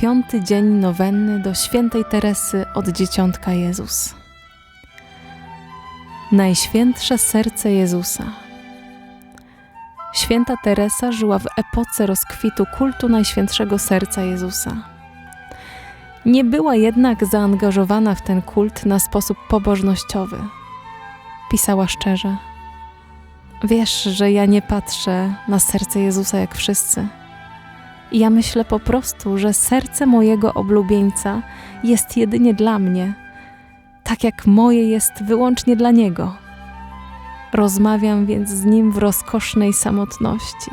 piąty dzień nowenny do świętej Teresy od Dzieciątka Jezus. Najświętsze serce Jezusa. Święta Teresa żyła w epoce rozkwitu kultu Najświętszego Serca Jezusa. Nie była jednak zaangażowana w ten kult na sposób pobożnościowy. Pisała szczerze: Wiesz, że ja nie patrzę na serce Jezusa jak wszyscy. Ja myślę po prostu, że serce mojego oblubieńca jest jedynie dla mnie, tak jak moje jest wyłącznie dla niego. Rozmawiam więc z nim w rozkosznej samotności,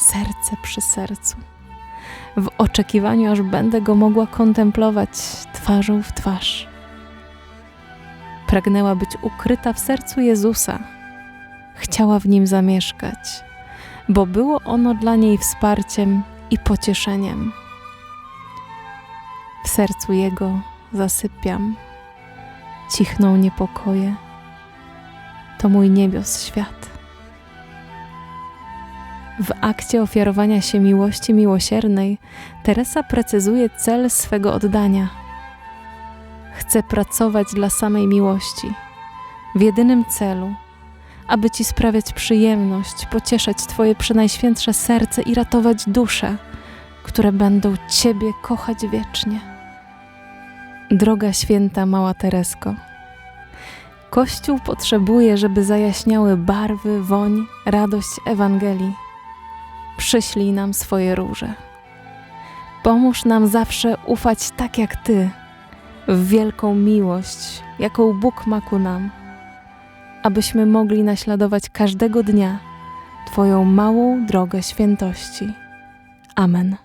serce przy sercu, w oczekiwaniu, aż będę go mogła kontemplować twarzą w twarz. Pragnęła być ukryta w sercu Jezusa, chciała w nim zamieszkać, bo było ono dla niej wsparciem i pocieszeniem. W sercu Jego zasypiam, cichną niepokoje. To mój niebios świat. W akcie ofiarowania się miłości miłosiernej Teresa precyzuje cel swego oddania. Chcę pracować dla samej miłości, w jedynym celu, aby Ci sprawiać przyjemność, pocieszać Twoje przenajświętsze serce i ratować dusze, które będą Ciebie kochać wiecznie. Droga święta mała Teresko, Kościół potrzebuje, żeby zajaśniały barwy, woń, radość Ewangelii. Przyślij nam swoje róże. Pomóż nam zawsze ufać tak jak Ty, w wielką miłość, jaką Bóg ma ku nam abyśmy mogli naśladować każdego dnia Twoją małą drogę świętości. Amen.